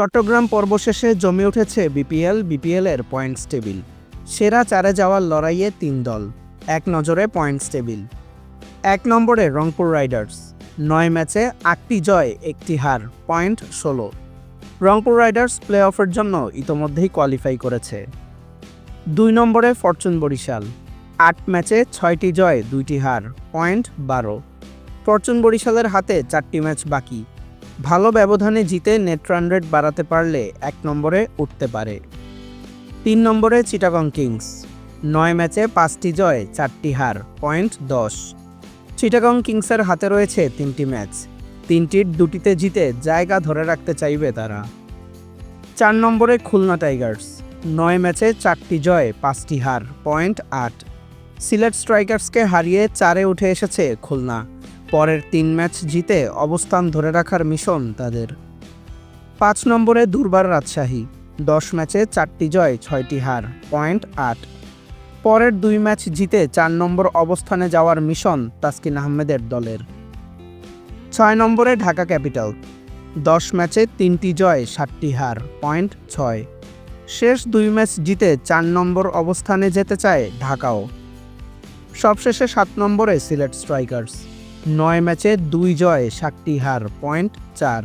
চট্টগ্রাম পর্ব শেষে জমে উঠেছে বিপিএল বিপিএল এর পয়েন্টস টেবিল সেরা চারে যাওয়ার লড়াইয়ে তিন দল, এক নজরে পয়েন্টস টেবিল এক নম্বরে রংপুর রাইডার্স, নয় ম্যাচে আটটি জয়, একটি হার পয়েন্ট ষোলো। রংপুর রাইডার্স প্লে অফের জন্য ইতোমধ্যেই কোয়ালিফাই করেছে। দুই নম্বরে ফরচুন বরিশাল, আট ম্যাচে ছয়টি জয়, দুইটি হার পয়েন্ট বারো। ফরচুন বরিশালের হাতে চারটি ম্যাচ বাকি। ভালো ব্যবধানে জিতে নেট রান রেট বাড়াতে পারলে এক নম্বরে উঠতে পারে। তিন নম্বরে চিটাগং কিংস। নয় ম্যাচে পাঁচটি জয়, চারটি হার, পয়েন্ট দশ। চিটাগং কিংসের হাতে রয়েছে তিনটি ম্যাচ। তিনটির দুটিতে জিতে জায়গা ধরে রাখতে চাইবে তারা। চার নম্বরে খুলনা টাইগার্স। নয় ম্যাচে চারটি জয়, পাঁচটি হার, পয়েন্ট আট। সিলেট স্ট্রাইকার্সকে হারিয়ে চারে উঠে এসেছে খুলনা। পরের তিন ম্যাচ জিতে অবস্থান ধরে রাখার মিশন তাদের। পাঁচ নম্বরে দুর্বার রাজশাহী, দশ ম্যাচে চারটি জয়, ছয়টি হার, পয়েন্ট আট। পরের দুই ম্যাচ জিতে চার নম্বর অবস্থানে যাওয়ার মিশন তাসকিন আহমেদের দলের। ছয় নম্বরে ঢাকা ক্যাপিটাল, দশ ম্যাচে তিনটি জয়, সাতটি হার, পয়েন্ট ছয়। শেষ দুই ম্যাচ জিতে চার নম্বর অবস্থানে যেতে চায় ঢাকাও। সবশেষে সাত নম্বরে সিলেট স্ট্রাইকার্স। নয় ম্যাচে দুই জয় সাতটি হার, পয়েন্ট চার।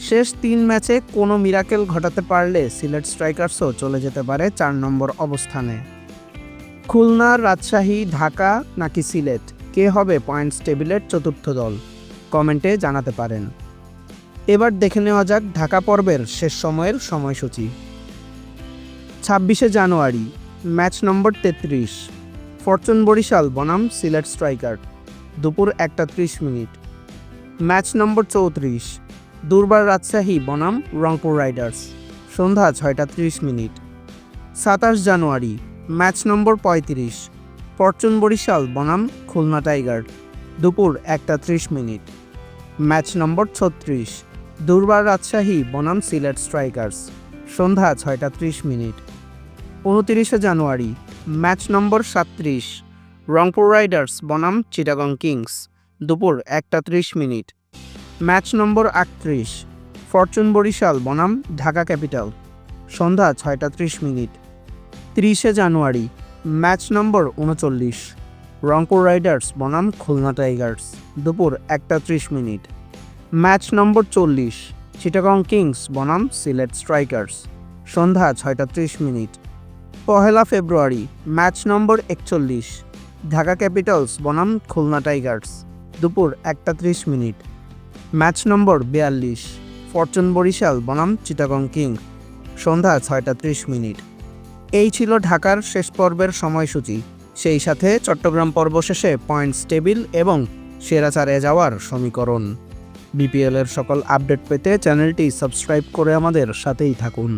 শেষ তিন ম্যাচে কোনো মিরাকেল ঘটাতে পারলে সিলেট স্ট্রাইকার্সও চলে যেতে পারে চার নম্বর অবস্থানে। খুলনা রাজশাহী, ঢাকা নাকি সিলেট? কে হবে পয়েন্টস টেবিলের চতুর্থ দল? কমেন্টে জানাতে পারেন। এবার দেখে নেওয়া যাক ঢাকা পর্বের শেষ সময়ের সময়সূচি। ছাব্বিশে জানুয়ারি, ম্যাচ নম্বর তেত্রিশ। ফরচুন বরিশাল, বনাম, সিলেট স্ট্রাইকার। দুপুর একটা ত্রিশ মিনিট। ম্যাচ নম্বর চৌত্রিশ, দুর্বার রাজশাহী, বনাম, রংপুর রাইডার্স। সন্ধ্যা ছয়টা ত্রিশ মিনিট। সাতাশ জানুয়ারি, ম্যাচ নম্বর পঁয়ত্রিশ ফরচুন বরিশাল, বনাম, খুলনা টাইগার। দুপুর একটা ত্রিশ মিনিট। ম্যাচ নম্বর ছত্রিশ, দুর্বার রাজশাহী, বনাম, সিলেট স্ট্রাইকার্স। সন্ধ্যা ছয়টা ত্রিশ মিনিট। উনতিরিশে জানুয়ারি, ম্যাচ নম্বর সাতত্রিশ রংপুর রাইডার্স, বনাম, চিটাগং কিংস। দুপুর একটা ত্রিশ মিনিট। ম্যাচ নম্বর আটত্রিশ, ফরচুন বরিশাল, বনাম, ঢাকা ক্যাপিটাল। সন্ধ্যা ছয়টা ত্রিশ মিনিট। তিরিশে জানুয়ারি, ম্যাচ নম্বর উনচল্লিশ, রংপুর রাইডার্স, বনাম, খুলনা টাইগার্স। দুপুর একটা ত্রিশ মিনিট। ম্যাচ নম্বর চল্লিশ, চিটাগং কিংস, বনাম, সিলেট স্ট্রাইকার্স। সন্ধ্যা ছয়টা ত্রিশ মিনিট। পহেলা ফেব্রুয়ারি, ম্যাচ নম্বর একচল্লিশ ঢাকা ক্যাপিটালস, বনাম, খুলনা টাইগার্স। দুপুর একটা ত্রিশ মিনিট। ম্যাচ নম্বর বিয়াল্লিশ, ফরচুন বরিশাল, বনাম, চিটাগং কিং সন্ধ্যা ছয়টা ত্রিশ মিনিট। এই ছিল ঢাকার শেষ পর্বের সময়সূচি। সেই সাথে চট্টগ্রাম পর্ব শেষে পয়েন্টস টেবিল এবং সেরা চারে যাওয়ার সমীকরণ। বিপিএলের সকল আপডেট পেতে চ্যানেলটি সাবস্ক্রাইব করে আমাদের সাথেই থাকুন।